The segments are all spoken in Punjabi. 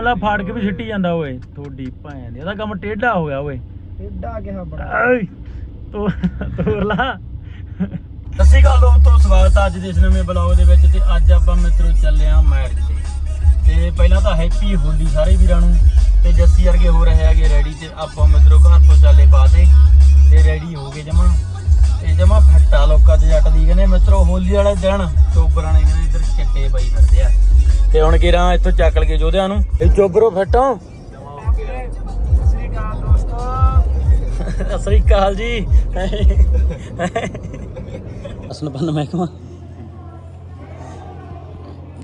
ਮਤਲਬ ਫਾੜ ਕੇ ਵੀ ਸਿੱਟੀ ਜਾਂਦਾ ਓਏ। ਤੁਹਾਡੀ ਭੈਣ ਦੀ। ਇਹਦਾ ਕੰਮ ਟੇਢਾ ਹੋ ਗਿਆ ਓਏ। ਏਡਾ ਕਿਹਾ ਬੜਾ। ਆਈ ਤੋ ਤੋਰ ਲਾ। ਸਤਿ ਸ਼੍ਰੀ ਅਕਾਲ ਦੋਸਤੋ ਸਵਾਗਤ ਹੈ ਅੱਜ ਦੇ ਇਸ ਨਵੇਂ ਬਲੌਗ ਦੇ ਵਿੱਚ ਤੇ ਅੱਜ ਆਪਾਂ ਮਿੱਤਰੋ ਚੱਲੇ ਆ ਮੈਰਿਜ ਤੇ। ਤੇ ਪਹਿਲਾਂ ਤਾਂ ਹੈਪੀ ਹੋਲੀ ਸਾਰੇ ਵੀਰਾਂ ਨੂੰ। ਤੇ ਜੱਸੀ ਵਰਗੇ ਹੋ ਰਹੇ ਕਹਿੰਦੇ ਮਿੱਤਰੋ ਹੋਲੀ ਵਾਲੇ ਦਿਨ ਚੋਬਰਾਂ ਨੇ ਕਹਿੰਦੇ ਇੱਧਰ ਚਿੱਟੇ ਪਾਈ ਫਿਰਦੇ ਆ। ਤੇ ਹੁਣ ਕਿਰਾਂ ਇੱਥੋਂ ਚੱਕ ਲਗੇ ਜੋਧਿਆਂ ਨੂੰ? ਇਹ ਚੋਬਰੋ ਫੱਟੋ ਸਤਿ ਸ੍ਰੀ ਅਕਾਲ ਜੀ। ਅਸਨਪਨ ਮਹਿਕਮਾ।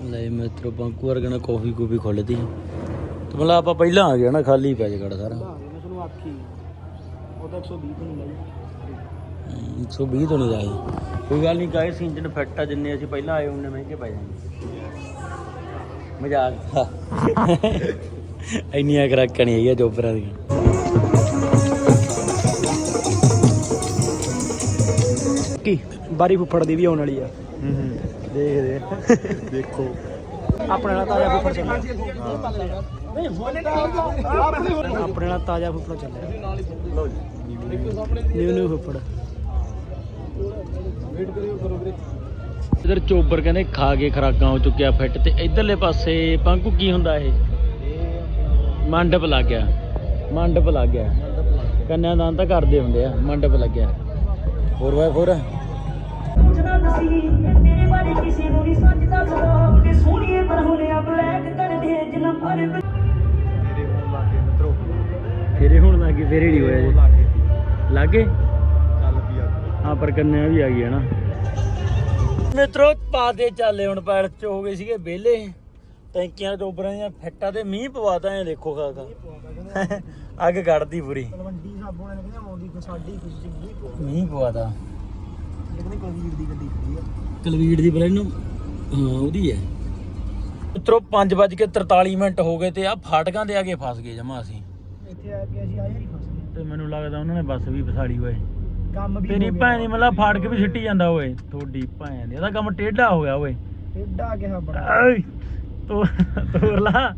ਲੈ ਮਿੱਤਰੋ ਬੰਕੂ ਵਰਗਣਾ ਕਾਫੀ ਕੂਫੀ ਖੁੱਲਦੀ ਤੇ ਮਤਲਬ ਆਪਾਂ ਪਹਿਲਾਂ ਆ ਗਏ ਨਾ ਖਾਲੀ ਪੈ ਜਗੜ ਸਾਰਾ। ਮੈਂ ਤੁਹਾਨੂੰ ਆਖੀ। ਉਹਦਾ 120 ਤੋਂ ਨਹੀਂ ਲਾਈ। ਹਮ, 120 ਤੋਂ ਨਹੀਂ ਜਾਈ ਕੋਈ ਗੱਲ ਨਹੀਂ ਗਾਇਸ ਇੰਜਨ ਫਿੱਟ ਆ ਜਿੰਨੇ ਅਸੀਂ ਪਹਿਲਾਂ ਆਏ ਉਹਨੇ ਮਹਿੰਗੇ ਪੈ ਜਾਣਗੇ। ਮਜ਼ਾਕ ਇੰਨੀਆਂ ਖਰਾਕਾਂ ਨਹੀਂ ਹੈਗੀਆਂ ਜੋਬਰਾਂ ਦੀਆਂ ਕੀ? ਬਾਰੀ ਫੁੱਫੜ ਦੀ ਵੀ ਆਉਣ ਵਾਲੀ ਆ। ਦੇਖਦੇ ਦੇਖੋ। ਆਪਣੇ ਨਾਲ ਤਾਜ਼ਾ ਫੁੱਫੜ ਚੱਲਿਆ। ਆਪਣੇ ਨਾਲ ਤਾਜ਼ਾ ਫੁੱਫੜ ਚੱਲਿਆ। ਨਿਊ ਨਿਊ ਫੁੱਫੜ। ਇਧਰ ਚੋਬਰ ਕਹਿੰਦੇ ਖਾ ਕੇ ਖਰਾਕਾਂ ਹੋ ਚੁੱਕਿਆ ਫਿੱਟ ਤੇ ਇਧਰਲੇ ਪਾਸੇ ਪੰਕੂ ਕੀ ਹੁੰਦਾ ਇਹ? ਮੰਡਪ ਲੱਗ ਗਿਆ। ਮੰਡਪ ਲੱਗ ਗਿਆ। ਕੰਨਿਆਦਾਨ ਤਾਂ ਕਰਦੇ ਹੁੰਦੇ ਆ ਮੰਡਪ ਲੱਗਿਆ ਹੋਰ ਵਾਏ ਹੋਰ? ਤੇਰੇ ਬਾਰੇ ਕਿਸੇ ਨੂੰ ਨਹੀਂ ਸੱਚਦਾ ਸਦਾ ਉਹਨੇ ਸੋਹਣੀਏ ਬਣਾਉਣਿਆ ਬਲੈਕ ਕਰਦੇ ਜਿੰਨਾ ਪਰ ਫੇਰੇ ਹੁਣ ਲੱਗੇ ਫੇਰੇ ਨਹੀਂ ਹੋਇਆ ਜੀ। ਲੱਗੇ ਹਾਂ ਪਰ ਕੰਨਿਆ ਵੀ ਆ ਗਈ ਹੈ ਨਾ। ਮਿੱਤਰੋ ਪਾ ਦੇ ਚਾਲੇ ਹੁਣ ਪੈਰ ਚ ਹੋ ਗਏ ਸੀਗੇ ਵਿਹਲੇ। ਟੈਂਕੀਆਂ ਟੋਬਰਾਂ ਦੀਆਂ ਫਿੱਟਾਂ ਤੇ ਮੀਂਹ ਪਵਾਤਾ ਐ ਦੇਖੋ ਖਾਗਾ ਅੱਗ ਕੱਢਦੀ ਪੂਰੀ। ਤਲਵੰਡੀ ਸਾਬੋਂ ਨੇ ਕਹਿੰਦੇ ਆਉਂਦੀ ਕੋਈ ਸਾਡੀ ਖੁਸ਼ੀ ਚ ਵੀ ਕੋ ਮੀਂਹ ਪਵਾਤਾ ਕਹਿੰਦੇ ਕੋਈ ਦੀ ਗੱਡੀ ਖੜੀ ਆ। ਕਲਵੀੜ ਦੀ ਬਲੈਨ ਨੂੰ? ਹਾਂ ਉਹਦੀ ਹੈ। ਮਿੱਤਰੋ 5:43 ਮਿੰਟ ਹੋ ਗਏ ਤੇ ਆ ਫਾਟਕਾਂ ਦੇ ਆਗੇ ਫਸ ਗਏ ਜਮਾ ਅਸੀਂ। ਇੱਥੇ ਆ ਕੇ ਅਸੀਂ ਆਏ ਨਹੀਂ ਫਸ ਤੇ ਮੈਨੂੰ ਲੱਗਦਾ ਉਹਨਾਂ ਨੇ ਬੱਸ ਵੀ ਫਸਾੜੀ ਓਏ ਗਏ ਕੰਮ ਵੀ ਤੇਰੀ। ਭੈਣ ਦੀ ਮਤਲਬ ਫਾੜ ਕੇ ਵੀ ਸਿੱਟੀ ਜਾਂਦਾ ਓਏ ਤੁਹਾਡੀ ਭੈਣ ਦੀ। ਇਹਦਾ ਕੰਮ ਟੇਢਾ ਹੋ ਗਿਆ ਓਏ। ਏਡਾ ਕਿਹਾ ਬੜਾ। ਆਈ ਤੋ ਤੋਰ ਲਾ।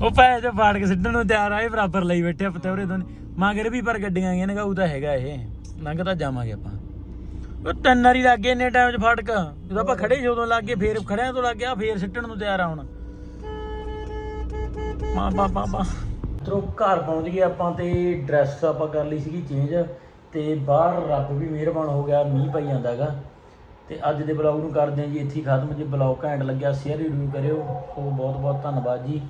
ਉਹ ਭੈਣ ਤੇ ਫਾੜ ਕੇ ਸਿੱਟਣ ਨੂੰ ਤਿਆਰ ਆਏ ਬਰਾਬਰ ਲਈ ਬੈਠੇ ਆ ਪਤੌਰੇ ਤੋਂ। ਮਗਰ ਵੀ ਪਰ ਗੱਡੀਆਂ ਆਈਆਂ ਨੇ ਉਹ ਤਾਂ ਹੈਗਾ ਇਹ। ਲੰਘ ਤਾਂ ਜਾਵਾਂਗੇ ਆਪਾਂ। ਉਹ ਤਿੰਨ ਵਾਰੀ ਲੱਗ ਗਏ ਇੰਨੇ ਟਾਈਮ 'ਚ ਫਾਟਕ ਜਦੋਂ ਆਪਾਂ ਖੜੇ ਸੀ ਉਦੋਂ ਲੱਗ ਗਏ ਫੇਰ ਖੜਿਆਂ ਤੋਂ ਲੱਗ ਗਿਆ ਫੇਰ ਸਿੱਟਣ ਨੂੰ ਤਿਆਰ ਆ ਹੁਣ। ਮਾ ਬਾ ਬਾ ਬਾ ਤਰੋ ਘਰ ਪਹੁੰਚ ਗਏ ਆਪਾਂ ਤੇ ਡਰੈਸ ਆਪਾਂ ਕਰ ਲਈ ਸੀਗੀ ਚੇਂਜ ਤੇ ਬਾਹਰ ਰੱਬ ਵੀ ਮਿਹਰਬਾਨ ਹੋ ਗਿਆ, ਮੀਂਹ ਪਈ ਜਾਂਦਾਗਾ। ਤੇ ਅੱਜ ਦੇ ਬਲੌਗ ਨੂੰ ਕਰਦੇ ਹਾਂ ਜੀ, ਇੱਥੇ ਹੀ ਖਤਮ। ਜੇ ਬਲੌਗ ਘੈਂਟ ਲੱਗਿਆ ਸ਼ੇਅਰ ਰਿਵਿਊ ਕਰਿਓ। ਸੋ ਬਹੁਤ ਬਹੁਤ ਧੰਨਵਾਦ ਜੀ।